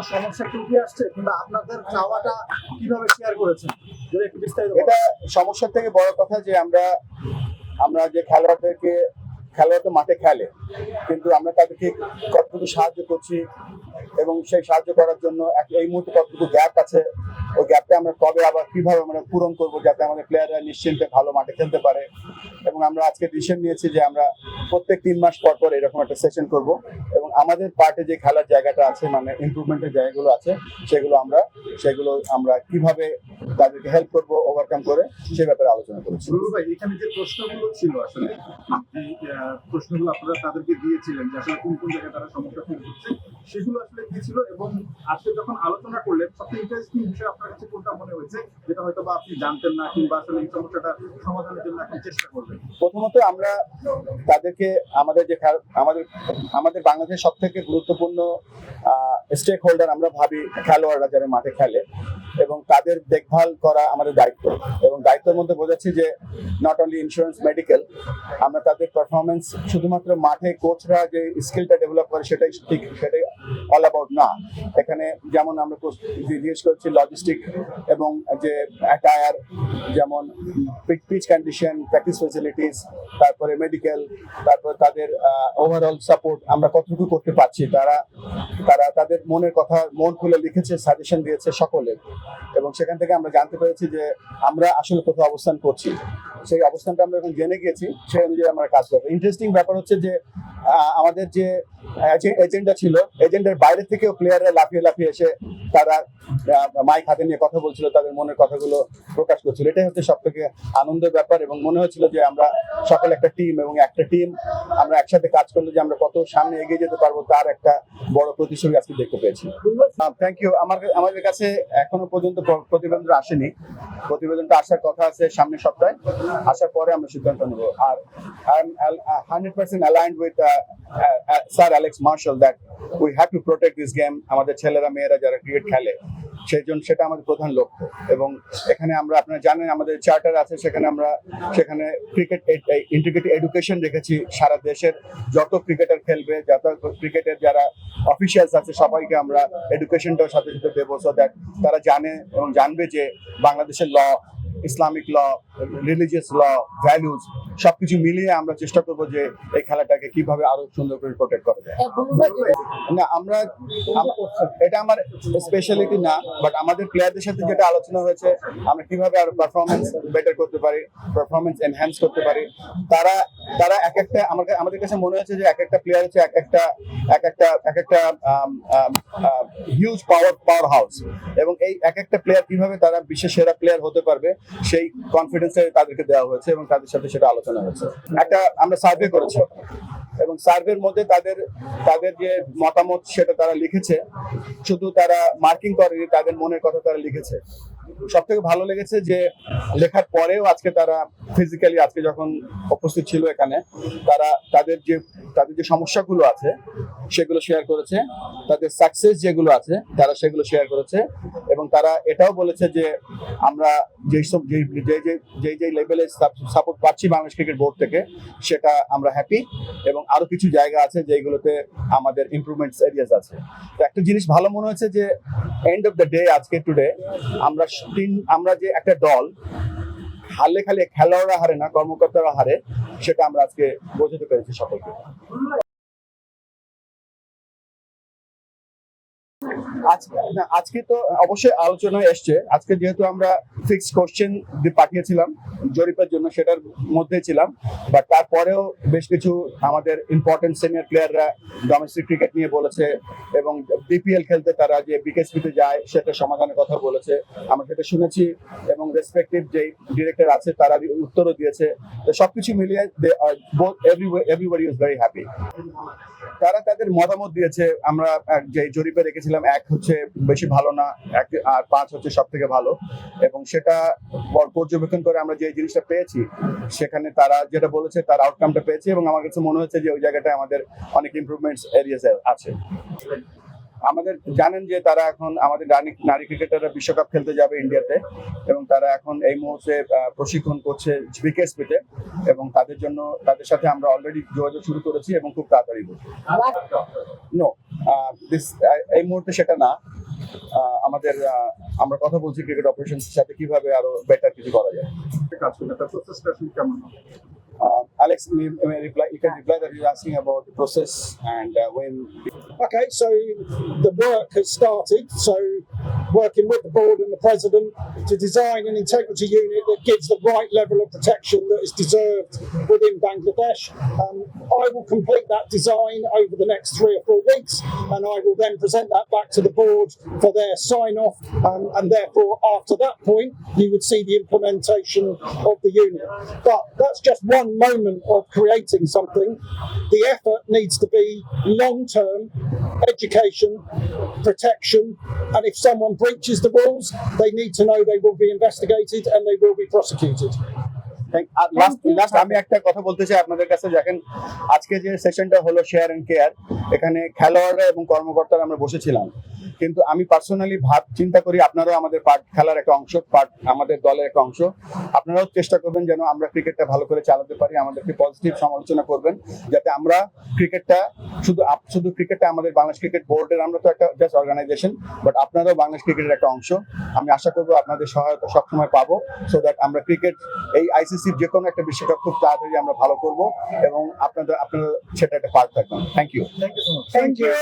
কোনো সমস্যা আসছে কিংবা আপনাদের চাওয়াটা কীভাবে শেয়ার করেছেন? যদি একটু বিস্তারিত এটা সমস্যার থেকে বড় কথা যে আমরা আমরা যে খেলোয়াড়দেরকে, খেলোয়াড় তো মাঠে খেলে, কিন্তু আমরা তাদেরকে কতটুকু সাহায্য করছি এবং সেই সাহায্য করার জন্য এই মুহূর্তে কতটুকু গ্যাপ আছে, ওই গ্যাপটা আমরা কবে আবার কীভাবে আমরা পূরণ করব যাতে আমাদের প্লেয়াররা নিশ্চিন্তে ভালো মাঠে খেলতে পারে? এবং আমরা আজকে ডিসিশন নিয়েছি যে আমরা প্রত্যেক তিন মাস পর পর এরকম একটা সেশন করব আমাদের পার্টে যে খেলার জায়গাটা আছে মানে ইমপ্রুভমেন্টের জায়গাগুলো আছে সেগুলো আমরা সেগুলো আমরা কীভাবে তাদেরকে হেল্প করব ওভারকাম করে সে ব্যাপারে আলোচনা করেছি। ভাই এখানে যে প্রশ্নগুলো ছিল আসলে প্রশ্নগুলো আপনারা তাদেরকে দিয়েছিলেন যে আসলে কোন কোন জায়গায় তারা সমস্যা ফেস করছে সেগুলো আসলে কি ছিল এবং আজকে যখন আলোচনা করলেন সবচেয়ে ইন্টারেস্টিং বিষয় আপনার কাছে কোনটা মনে হয়েছে যেটা হয়তো বা আপনি জানতেন না কিংবা আসলে এই সমস্যাটা সমাধানের জন্য এখন চেষ্টা করবেন? প্রথমত আমরা তাদেরকে আমাদের যে খেল- আমাদের আমাদের বাংলাদেশের সব থেকে গুরুত্বপূর্ণ স্টেক হোল্ডার আমরা ভাবি খেলোয়াড়রা যারা মাঠে খেলে এবং তাদের দেখভাল করা আমাদের দায়িত্ব। এবং দায়িত্বের মধ্যে বোঝাচ্ছি যে নট অনলি ইন্স্যুরেন্স মেডিকেল আমরা তাদের পারফরমেন্স শুধুমাত্র মাঠে কোচরা যে স্কিলটা ডেভেলপ করে সেটাই ঠিক, সেটাই অল অ্যাবাউট না। এখানে যেমন আমরা জিজ্ঞেস করছি লজিস্টিক এবং যে অ্যাটায়ার যেমন পিচ কন্ডিশন প্র্যাকটিস ফেসিলিটিস তারপরে মেডিকেল তারপর তাদের ওভারঅল সাপোর্ট আমরা কতটুকু করতে পারছি, তারা তারা তাদের মনের কথা মন খুলে লিখেছে সাজেশন দিয়েছে সকলে। এবং সেখান থেকে আমরা জানতে পেরেছি যে আমরা আসলে কোথাও অবস্থান করছি। সেই অবস্থানটা আমরা এখন জেনে গেছি সেই অনুযায়ী আমরা কাজ করব। ইন্টারেস্টিং ব্যাপার হচ্ছে যে আমাদের যে এজেন্ডা ছিল এজেন্ডার বাইরে থেকেও প্লেয়াররা লাফিয়ে লাফিয়ে এসে তারা মাইক হাতে নিয়ে কথা বলছিল, তাদের মনের কথাগুলো প্রকাশ করছিল। এটাই হচ্ছে সব থেকে আনন্দের ব্যাপার এবং মনে হয়েছিল যে আমরা সকল একটা টিম এবং একটা টিম আমরা একসাথে কাজ করলে যে আমরা কত সামনে এগিয়ে যেতে পারব, তার একটা বড় প্রতিশ্রুতি আজকে দেখতে পেয়েছি। থ্যাংক ইউ আমার আমাদের কাছে এখনও পর্যন্ত প্র- প্রতিবেদনটা আসেনি। প্রতিবেদনটা আসার কথা আছে সামনের সপ্তাহে। আসার পরে আমরা সিদ্ধান্ত নেব। আর I am hundred percent aligned with sir Alex Marshall that we have to protect this game আমাদের ছেলেরা, মেয়েরা যারা ক্রিকেট খেলে, সেই জন্য সেটা আমাদের প্রধান লক্ষ্য। এবং এখানে আমরা, আপনারা জানেন, আমাদের চার্টার আছে, সেখানে আমরা, সেখানে ক্রিকেট ইন্টিগ্রেটেড এডুকেশন রেখেছি সারা দেশের। যত ক্রিকেটার খেলবে, যত ক্রিকেটের যারা অফিসিয়ালস আছে, সবাইকে আমরা এডুকেশনটার সাথে সাথে দেবো সো দ্যাট তারা জানে এবং জানবে যে বাংলাদেশের law Islamic law religious law values সবকিছু মিলিয়ে আমরা চেষ্টা করব যে এই খেলাটাকে কীভাবে আরও সুন্দর করে প্রোটেক্ট করা যায়। না আমরা এটা আমার স্পেশালিটি না বাট আমাদের প্লেয়ারদের সাথে যেটা আলোচনা হয়েছে আমরা কীভাবে আরও পারফরমেন্স বেটার করতে পারি পারফরমেন্স এনহ্যান্স করতে পারি তারা তারা এক একটা আমার কা- আমাদের কাছে মনে হচ্ছে যে এক একটা প্লেয়ার হচ্ছে এক একটা এক একটা এক একটা হিউজ পাওয়ার পাওয়ার হাউস এবং এই এক একটা প্লেয়ার কীভাবে তারা বিশ্বের সেরা প্লেয়ার হতে পারবে সেই কনফিডেন্স তাদেরকে দেওয়া হয়েছে এবং তাদের সাথে সেটা আলোচনা হয়েছে। একটা আমরা সার্ভে করেছি এবং সার্ভের মধ্যে তাদের তাদের যে মতামত সেটা তারা লিখেছে। শুধু তারা মার্কিং করেনি, তাদের মনের কথা তারা লিখেছে। সব থেকে ভালো লেগেছে যে লেখার পরেও আজকে তারা ফিজিক্যালি আজকে যখন উপস্থিত ছিল এখানে, তারা তাদের যে তাদের যে সমস্যাগুলো আছে, সেগুলো শেয়ার করেছে। তাদের সাকসেস যেগুলো আছে, তারা সেগুলো শেয়ার করেছে। এবং তারা এটাও বলেছে যে আমরা যেই সব যে যে যে যে লেভেলে সাপোর্ট পাচ্ছি বাংলাদেশ ক্রিকেট বোর্ড থেকে, সেটা আমরা হ্যাপি এবং আরও কিছু জায়গা আছে যেগুলোতে আমাদের ইমপ্রুভমেন্টস এরিয়াস আছে। তো একটা জিনিস ভালো মনে হয়েছে যে এন্ড অফ দ্য ডে আজকে টুডে আমরা তিন, আমরা যে একটা দল, হারলে খালি খেলোয়াড়রা হারে না, কর্মকর্তারা হারে, সেটা আমরা আজকে বোঝাতে পেরেছি সকলকে। আজকে তো অবশ্যই আলোচনায় এসছে। আজকে যেহেতু আমরা ফিক্স কোশ্চেন পাঠিয়েছিলাম, জরিপের জন্য সেটার মধ্যে ছিলাম বাট তারপরেও বেশ কিছু আমাদের ইম্পর্টেন্ট সিনিয়র প্লেয়াররা ডোমেস্টিক ক্রিকেট নিয়ে বলেছে এবং বিপিএল খেলতে তারা যে বিকেএসপিতে যায়, সেটা সমাধানের কথা বলেছে। আমরা সেটা শুনেছি এবং রেসপেক্টিভ যে ডিরেক্টর আছে, তারা উত্তরও দিয়েছে। তো সবকিছু মিলিয়ে এভরিবডি ইজ ভেরি হ্যাপি তারা তাদের মতামত দিয়েছে, আমরা যে জরিপে রেখেছিলাম এক হচ্ছে বেশি ভালো না এক আর পাঁচ হচ্ছে সব থেকে ভালো। এবং সেটা পর্যবেক্ষণ করে আমরা যে জিনিসটা পেয়েছি সেখানে তারা যেটা বলেছে তার আউটকামটা পেয়েছে এবং আমার কাছে মনে হচ্ছে যে ওই জায়গাটায় আমাদের অনেক ইমপ্রুভমেন্টস এরিয়াস আছে। আমাদের জানেন যে তারা এখন আমাদের নারী নারী ক্রিকেটাররা বিশ্বকাপ খেলতে যাবে ইন্ডিয়াতে এবং তারা এখন এই মুহূর্তে প্রশিক্ষণ করছে বিকেএসপিতে এবং তাদের জন্য তাদের সাথে আমরা অলরেডি যোগাযোগ শুরু করেছি এবং খুব তাড়াতাড়ি নো এই মুহূর্তে সেটা না আহ, আমাদের আহ, আমরা কথা বলছি ক্রিকেট অপারেশনস সাথে কিভাবে আরো বেটার কিছু করা যায় কাজ করবে তার প্রসেসটা আসলে কেমন হবে Uh, Alex, may, may reply, you can reply that you're asking about the process and uh, when Okay, so the work has started. So, working with the board and the president to design an integrity unit that gives the right level of protection that is deserved within Bangladesh. Um, I will complete that design over the next three or four weeks, and I will then present that back to the board for their sign off. Um, and therefore, after that point, you would see the implementation of the unit. But that's just one moment of creating something. The effort needs to be long term education, protection, and if someone breaches the rules, they need to know they will be investigated and they will be prosecuted. Last last আমি একটা কথা বলতে চাই আপনাদের কাছে। দেখেন আজকে যে সেশনটা হলো শেয়ার এন্ড কেয়ার এখানে খেলোয়াড়রা এবং কর্মকর্তারা আমরা বসেছিলাম। কিন্তু আমি পার্সোনালি ভাব চিন্তা করি আপনারাও আমাদের পার্ট খেলার একটা অংশ পার্ট আমাদের দলের একটা অংশ। আপনারাও চেষ্টা করবেন যেন আমরা ক্রিকেটটা ভালো করে চালাতে পারি আমাদেরকে পজিটিভ সমালোচনা করবেন যাতে আমরা ক্রিকেটটা শুধু শুধু ক্রিকেটটা আমাদের বাংলাদেশ ক্রিকেট বোর্ডের আমরা তো একটা জাস্ট অর্গানাইজেশন বাট আপনারাও বাংলাদেশ ক্রিকেটের একটা অংশ। আমি আশা করব আপনাদের সহায়তা সবসময় পাবো সো দ্যাট আমরা ক্রিকেট এই আইসিসির যে কোনো একটা বিশ্বকাপ খুব তাড়াতাড়ি আমরা ভালো করব এবং আপনাদের আপনারা সেটা একটা পার্ট থাকবেন থ্যাংক ইউ থ্যাংক ইউ